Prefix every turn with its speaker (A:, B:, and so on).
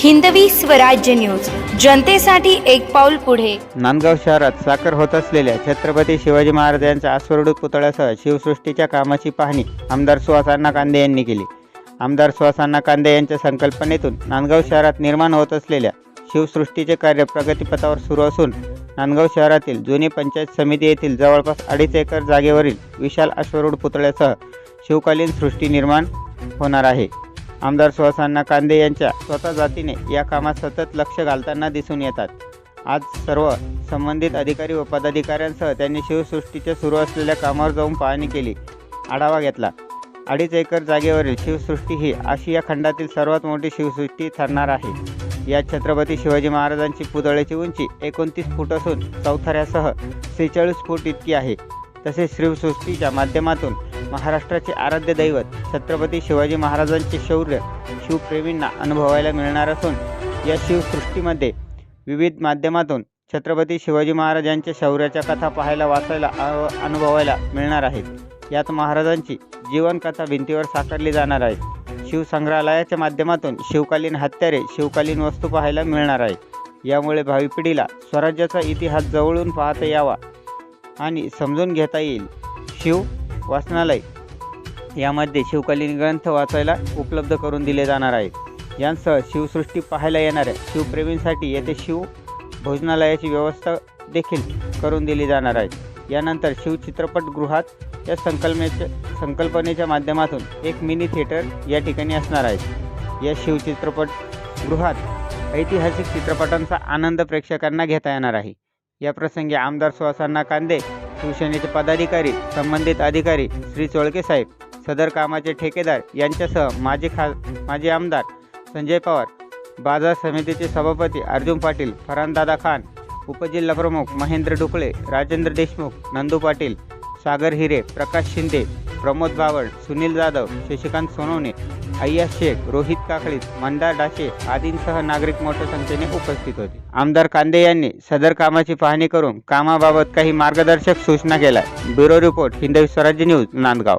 A: Hindavi Swarajya news. जनतेसाठी एक पाऊल पुढे.
B: नांदगाव शहरात साकार होत असलेल्या छत्रपती शिवाजी महाराजांच्या यांच्या पुतळ्यासह शिवसृष्टीच्या कामाची पाहणी आमदार सुहासांना कांदे यांनी केली. आमदार सुहासांना कांदे यांच्या संकल्पनेतून नांदगाव शहरात निर्माण होत असलेल्या शिवसृष्टीचे कार्य प्रगतीपथावर सुरू असून नांदगाव शहरातील जुनी पंचायत समिती येथील जवळपास अडीच एकर जागेवरील विशाल अश्वरूढ पुतळ्यासह शिवकालीन सृष्टी निर्माण होणार आहे. आमदार सुहासांना कांदे यांच्या स्वतः जातीने या कामात सतत लक्ष घालताना दिसून येतात. आज सर्व संबंधित अधिकारी व पदाधिकाऱ्यांसह त्यांनी शिवसृष्टीच्या सुरू असलेल्या कामावर जाऊन पाहणी केली. आढावा घेतला. अडीच एकर जागेवरील शिवसृष्टी ही आशिया खंडातील सर्वात मोठी शिवसृष्टी ठरणार आहे. या छत्रपती शिवाजी महाराजांची पुतळ्याची उंची एकोणतीस फूट असून चौथऱ्यासह सेहेचाळीस फूट इतकी आहे. तसेच शिवसृष्टीच्या माध्यमातून महाराष्ट्राचे आराध्य दैवत छत्रपती शिवाजी महाराजांचे शौर्य शिवप्रेमींना अनुभवायला मिळणार असून या शिवसृष्टीमध्ये विविध माध्यमातून छत्रपती शिवाजी महाराजांच्या शौर्याच्या कथा पाहायला वाचायला अनुभवायला मिळणार आहेत. यात महाराजांची जीवनकथा भिंतीवर साकारली जाणार आहे. शिवसंग्रहालयाच्या माध्यमातून शिवकालीन हत्यारे शिवकालीन वस्तू पाहायला मिळणार आहे यामुळे भावी पिढीला स्वराज्याचा इतिहास जवळून पाहता यावा आणि समजून घेता येईल. शिव वाचनालय. यामध्ये शिवकालीन ग्रंथ वाचायला उपलब्ध करून दिले जाणार आहेत. यांसह शिवसृष्टी पाहायला येणाऱ्या शिवप्रेमींसाठी येथे शिव भोजनालयाची व्यवस्था देखील करून दिली जाणार आहे. यानंतर शिवचित्रपटगृहात या संकल्पनेच्या संकल्पनेच्या माध्यमातून एक मिनी थिएटर या ठिकाणी असणार आहे. या शिवचित्रपटगृहात ऐतिहासिक चित्रपटांचा आनंद प्रेक्षकांना घेता येणार आहे. या प्रसंगी आमदार सुहासांना कांदे शिवसेनेचे पदाधिकारी संबंधित अधिकारी श्री चोळके साहेब सदर कामाचे ठेकेदार यांच्यासह माजी खा माजी आमदार संजय पवार बाजार समितीचे सभापती अर्जुन पाटील फरहानदादा खान उपजिल्हाप्रमुख महेंद्र डुकळे राजेंद्र देशमुख नंदू पाटील सागर हिरे प्रकाश शिंदे प्रमोद बावळ सुनील जाधव शशिकांत सोनवणे अय्या शेख रोहित काकळीत मंदार डाशे आदींसह नागरिक मोठ्या संख्येने उपस्थित होते. आमदार कांदे यांनी सदर कामाची पाहणी करून कामाबाबत काही मार्गदर्शक सूचना केल्या. Bureau report Hindavi Swarajya news Nandgaon.